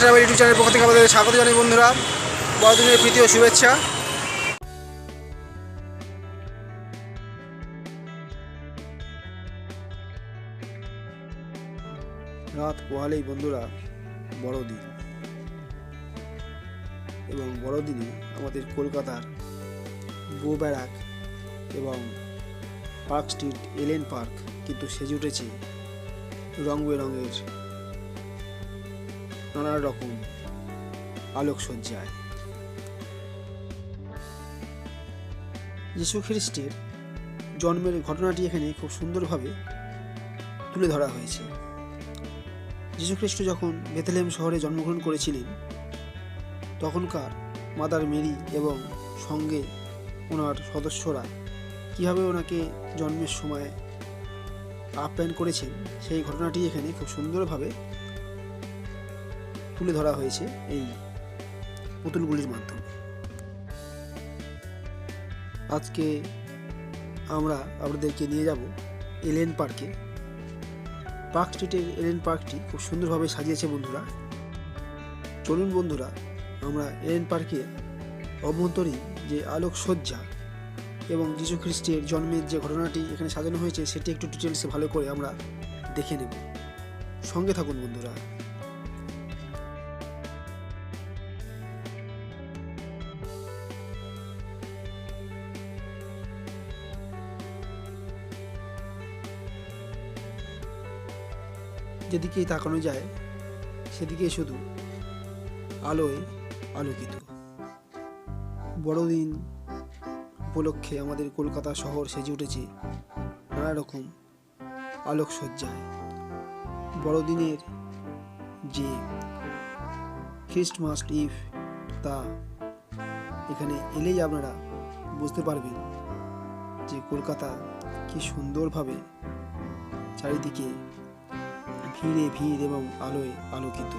Travel YouTube চ্যানেলের পক্ষ থেকে আমাদের স্বাগত জানাই বন্ধুরা। বড়দিনের প্রীতি ও শুভেচ্ছা। রাত পোহালেই বন্ধুরা, বড়দিন। এবং বড়দিনে আমাদের কলকাতার গো ব্যারাক এবং পার্ক স্ট্রিট, এলেন পার্ক কিন্তু সেজে উঠেছে রং বেরঙের নানা রকম আলোকসজ্জায়। যীশু খ্রিস্টের জন্মের ঘটনাটি এখানে খুব সুন্দরভাবে তুলে ধরা হয়েছে। যীশু খ্রিস্ট যখন বেথলেম শহরে জন্মগ্রহণ করেছিলেন, তখনকার মাদার মেরি এবং সঙ্গে ওনার সদস্যরা কীভাবে ওনাকে জন্মের সময় আপ্যায়ন করেছেন, সেই ঘটনাটি এখানে খুব সুন্দরভাবে তুলে ধরা হয়েছে এই পুতুলগুলির মাধ্যমে। আজকে আমরা আপনাদেরকে নিয়ে যাব এলেন পার্কে। পার্ক স্ট্রিটের এলেন পার্কটি খুব সুন্দরভাবে সাজিয়েছে বন্ধুরা। চলুন বন্ধুরা, আমরা এলেন পার্কের অভ্যন্তরীণ যে আলোকসজ্জা এবং যীশু খ্রিস্টের জন্মের যে ঘটনাটি এখানে সাজানো হয়েছে, সেটি একটু ডিটেলসে ভালো করে আমরা দেখে নেব। সঙ্গে থাকুন বন্ধুরা। যেদিকেই তাকানো যায়, সেদিকে শুধু আলোয় আলোকিত। বড়দিন উপলক্ষে আমাদের কলকাতা শহর সেজে উঠেছে নানা রকম আলোকসজ্জায়। বড়দিনের যে খ্রিস্টমাস ইভ তা এখানে এলেই আপনারা বুঝতে পারবেন যে কলকাতা কি সুন্দরভাবে চারিদিকে ভিড়ে, ভিড় এবং আলোয় আলোকিত।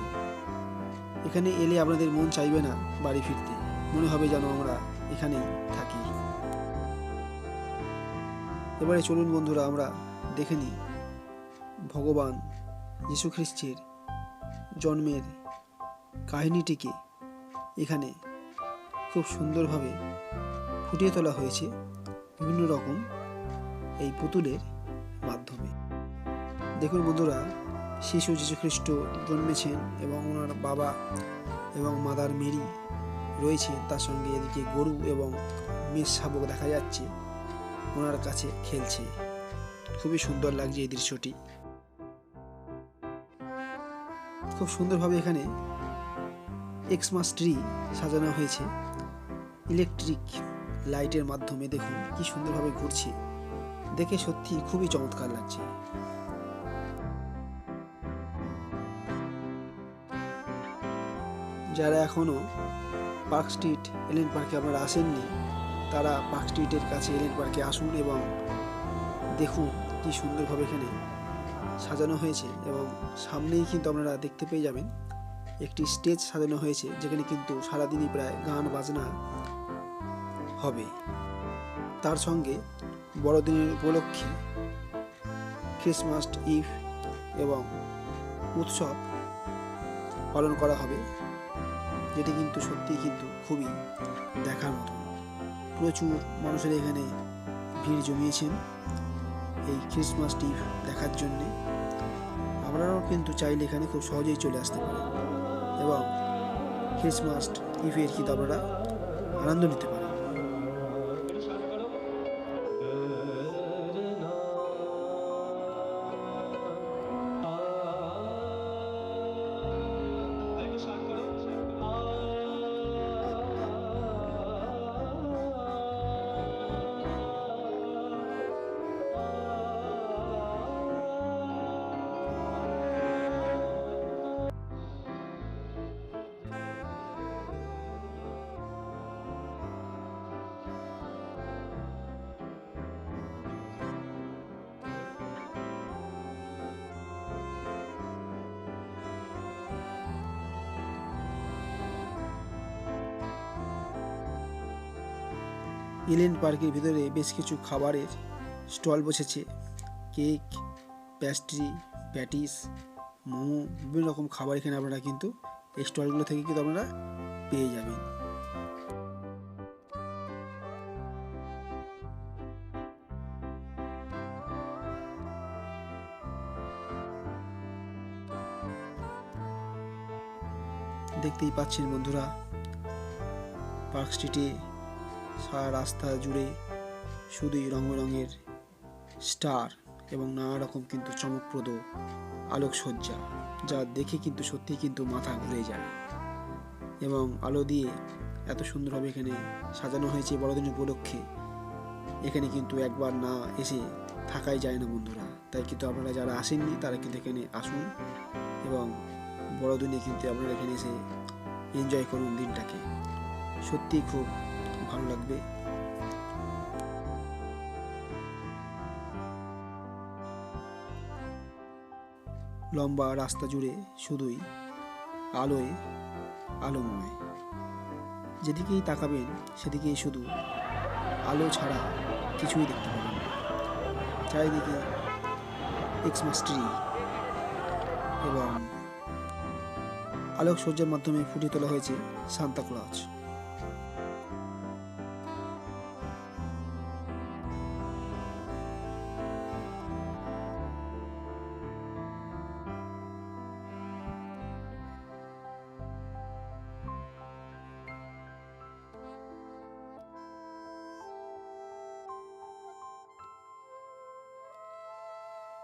এখানে এলে আপনাদের মন চাইবে না বাড়ি ফিরতে। মনে হবে যেন আমরা এখানেই থাকি। এবারে চলুন বন্ধুরা, আমরা দেখে নিই ভগবান খ্রিস্টের জন্মের কাহিনীটিকে। এখানে খুব সুন্দরভাবে ফুটিয়ে তোলা হয়েছে বিভিন্ন রকম এই পুতুলের মাধ্যমে। দেখুন বন্ধুরা শিশু যীশু খ্রিস্ট জন্মেছেন এবং ওনার বাবা এবং মাদার মেরি রয়েছেন তার সঙ্গে এদিকে গরু এবং মেষ শাবক দেখা যাচ্ছে, ওনার কাছে খেলছে। খুবই সুন্দর লাগছে এই দৃশ্যটি। খুব সুন্দরভাবে এখানে এক্সমাস ট্রি সাজানো হয়েছে। ইলেকট্রিক লাইটের মাধ্যমে দেখুন কি সুন্দরভাবে ঘুরছে। দেখে সত্যি খুবই চমৎকার লাগছে। যারা এখনও পার্ক স্ট্রিট এলেন পার্কে আপনারা আসেননি, তারা পার্ক স্ট্রিটের কাছে এলেন পার্কে আসুন এবং দেখুন কি সুন্দরভাবে এখানে সাজানো হয়েছে এবং সামনেই কিন্তু আপনারা দেখতে পেয়ে যাবেন একটি স্টেজ সাজানো হয়েছে, যেখানে কিন্তু সারাদিনই প্রায় গান বাজনা হবে। তার সঙ্গে বড়দিনের উপলক্ষে ক্রিসমাস ইভ এবং উৎসব পালন করা হবে। যেটি কিন্তু সত্যিই কিন্তু খুবই দেখার মতো। প্রচুর মানুষের এখানে ভিড় জমিয়েছেন এই ক্রিসমাস টিভ দেখার জন্যে। আপনারাও কিন্তু চাইলে এখানে খুব সহজেই চলে আসতে পারেন। এবং ক্রিসমাস ইভের কিন্তু আপনারা আনন্দ নিতে পারেন। ইলেন পার্কের ভিতরে বেশ কিছু খাবারের স্টল বসেছে। কেক প্যাস্ট্রি প্যাটিস, মোমো, বিভিন্ন রকম খাবার এখানে আপনারা কিন্তু এই স্টলগুলো থেকে কিন্তু আপনারা পেয়ে যাবেন। দেখতেই পাচ্ছেন বন্ধুরা, পার্ক স্ট্রিটে সারা রাস্তা জুড়ে শুধুই রঙ রঙের স্টার এবং নানা রকম কিন্তু চমকপ্রদ আলোকসজ্জা, যা দেখে কিন্তু সত্যি কিন্তু মাথা ঘুরে যায়। এবং আলো দিয়ে এত সুন্দরভাবে এখানে সাজানো হয়েছে বড়দিন উপলক্ষে, এখানে কিন্তু একবার না এসে থাকাই যায় না বন্ধুরা। তাই কিন্তু আপনারা যারা আসেননি, তারা কিন্তু এখানে আসুন এবং বড়দিনে কিন্তু আপনারা এখানে এসে এনজয় করুন দিনটাকে। সত্যি খুব ভালো লাগবে। লম্বা রাস্তা জুড়ে শুধুই আলোয় আলোময়। যেদিকেই তাকাবেন, সেদিকেই শুধু আলো ছাড়া কিছুই দেখতে পাবেন চারিদিকে এক্সমাস ট্রি এবং আলোকসজ্জার মাধ্যমে ফুটিয়ে তোলা হয়েছে সান্তা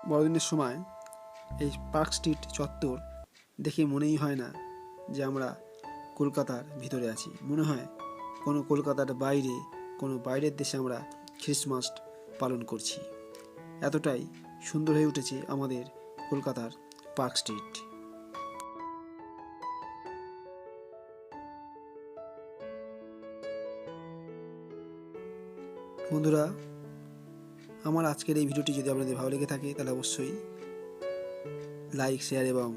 বড়দিনের সময় এই পার্ক স্ট্রিট চত্বর দেখে মনেই হয় না যে আমরা কলকাতার ভিতরে আছি। মনে হয় কোনো কলকাতার বাইরে, কোনো বাইরের দেশে আমরা খ্রিসমাস পালন করছি। এতটাই সুন্দর হয়ে উঠেছে আমাদের কলকাতার পার্ক স্ট্রিট। বন্ধুরা আমার আজকের এই ভিডিওটি যদি আপনাদের ভালো লেগে থাকে, তাহলে অবশ্যই লাইক শেয়ার এবং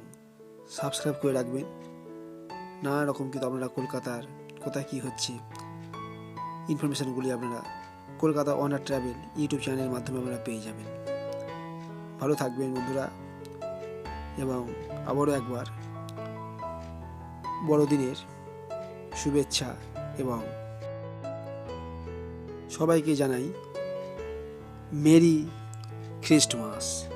সাবস্ক্রাইব করে রাখবেন। নানা রকম কিন্তু আপনারা কলকাতার কোথায় কী হচ্ছে ইনফরমেশানগুলি আপনারা কলকাতা অনার ট্রাভেল ইউটিউব চ্যানেলের মাধ্যমে আপনারা পেয়ে যাবেন। ভালো থাকবেন বন্ধুরা, এবং আবারও একবার বড়দিনের শুভেচ্ছা এবং সবাইকে জানাই মেরি খ্রিস্টমাস